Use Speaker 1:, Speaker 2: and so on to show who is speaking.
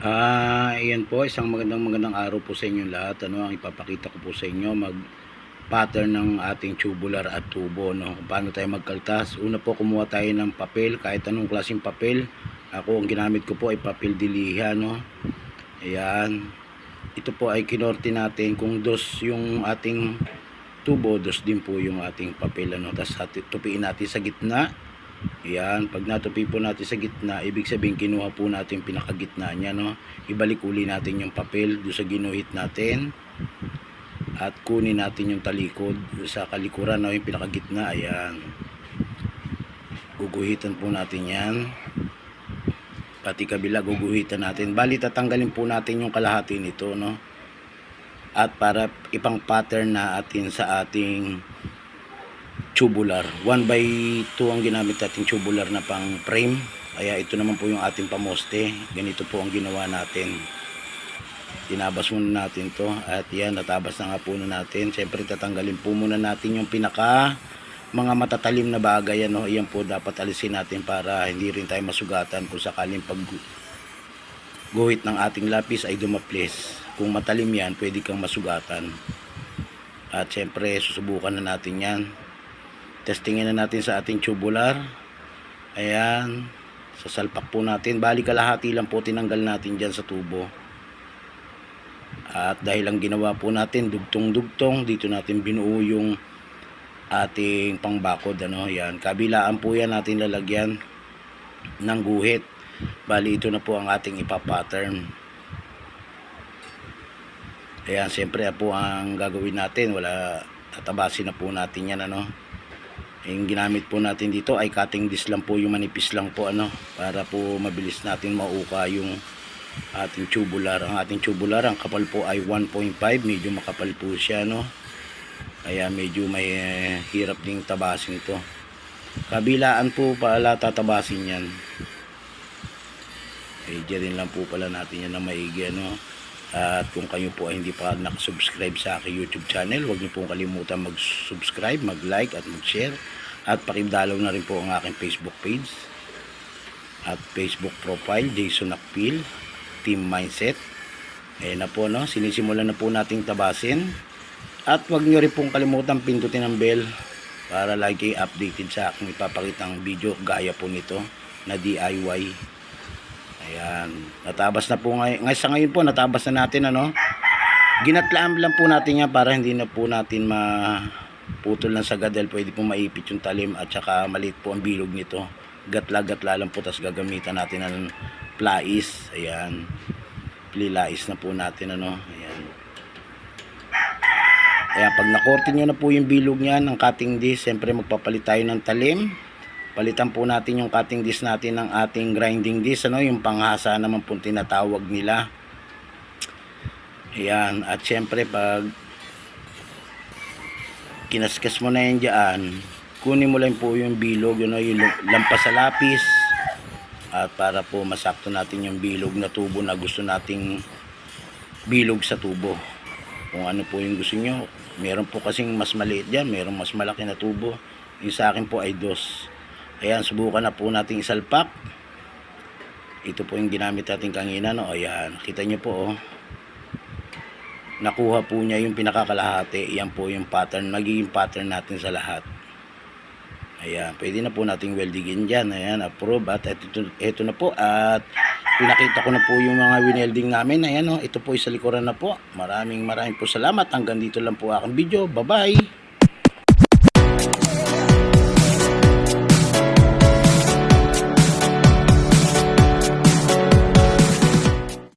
Speaker 1: Ah, ayan po, isang magandang magandang araw po sa inyo lahat. Ano, ang ipapakita ko po sa inyo mag pattern ng ating tubular at tubo, no. Paano tayo magkaltas. Una po kumuha tayo ng papel, kahit anong klaseng papel. Ako ang ginamit ko po ay papel diliha, no. Ayan. Ito po ay kinorte natin kung dos yung ating tubo, dos din po yung ating papel, ano. Tapos tupiin natin sa gitna. Ayan, pag natupi po natin sa gitna, ibig sabihin kinuha po natin pinakagitna niya, no? Ibalik uli natin yung papel doon sa ginuhit natin. At kunin natin yung talikod sa kalikuran, no? Yung pinakagitna, ayan. Guguhitan po natin yan. Pati kabila, guguhitan natin. Bali, tatanggalin po natin yung kalahati nito, no? At para ipang pattern na atin sa ating tubular. 1 by 2 ang ginamit natin tubular na pang frame. Kaya ito naman po yung ating pamoste. Ganito po ang ginawa natin. Tinabas muna natin to at yan natabas na nga po na natin. Siyempre tatanggalin po muna natin yung pinaka mga matatalim na bagay ano. Yan po dapat alisin natin para hindi rin tayo masugatan kung sakaling pag guhit ng ating lapis ay dumaplis. Kung matalim yan, pwede kang masugatan. At siyempre susubukan na natin yan testingin na natin sa ating tubular. Ayan. Sasalpak po natin. Bali kalahati lang po tinanggal natin dyan sa tubo. At dahil ang ginawa po natin dugtong dugtong dito natin binuo yung ating pangbakod ano? Yan kabilaan po yan natin lalagyan ng guhit. Bali ito na po ang ating ipapattern ayan siyempre po ang gagawin natin. Wala tatabasin na po natin yan ano yung ginamit po natin dito ay cutting disc lang po yung manipis lang po ano para po mabilis natin mauka yung ating tubular. Ang ating tubular ang kapal po ay 1.5 medyo makapal po siya no? Kaya medyo may eh, hirap ding tabasin ito kabilaan po pala tatabasin yan. Eh rin lang po pala natin yan na maigi ano at kung kayo po ay hindi pa nakasubscribe sa aking YouTube channel, huwag niyo pong kalimutan mag-subscribe, mag-like at mag-share. At pakidalaw na rin po ang aking Facebook page at Facebook profile, Jason Akpil, Team Mindset. Ayan na po, no? sinisimulan na po nating tabasin. At huwag niyo rin pong kalimutan pindutin ang bell para lagi updated sa aking ipapakitang video gaya po nito na DIY. Ayan, natabas na po ngayon. Ngayon sa ngayon po, natabas na natin ano. Ginatlaan lang po natin yan para hindi na po natin maputol ng sagad dahil pwede po maipit yung talim at saka maliit po ang bilog nito. Gatla-gatla lang po tapos gagamitan natin ng plais. Ayan. Plilais na po natin ano. Ayan. Ayan, pag nakortin nyo na po yung bilog niyan ng cutting disc, siyempre magpapalit tayo ng talim palitan po natin yung cutting disc natin ng ating grinding disc ano yung panghasa naman po tinatawag nila. Ayan at syempre pag kinaskas mo na yan dyan kunin mo lang po yung bilog yun, yung lampas sa lapis. At para po masakto natin yung bilog na tubo na gusto nating bilog sa tubo. Kung ano po yung gusto nyo. Meron po kasing mas maliit dyan meron mas malaki na tubo. Yung sa akin po ay dos Ayan, subukan na po nating isalpak. Ito po yung ginamit natin kanina, no? Ayan, kita nyo po, oh. Nakuha po niya yung pinakakalahati. Yan po yung pattern, magiging pattern natin sa lahat. Ayan, pwede na po nating weldingin dyan. Ayan, approve. At ito, ito na po. At pinakita ko na po yung mga winelding namin. Ayan, oh. Ito po isa likuran na po. Maraming maraming po salamat. Hanggang dito lang po aking video. Bye-bye!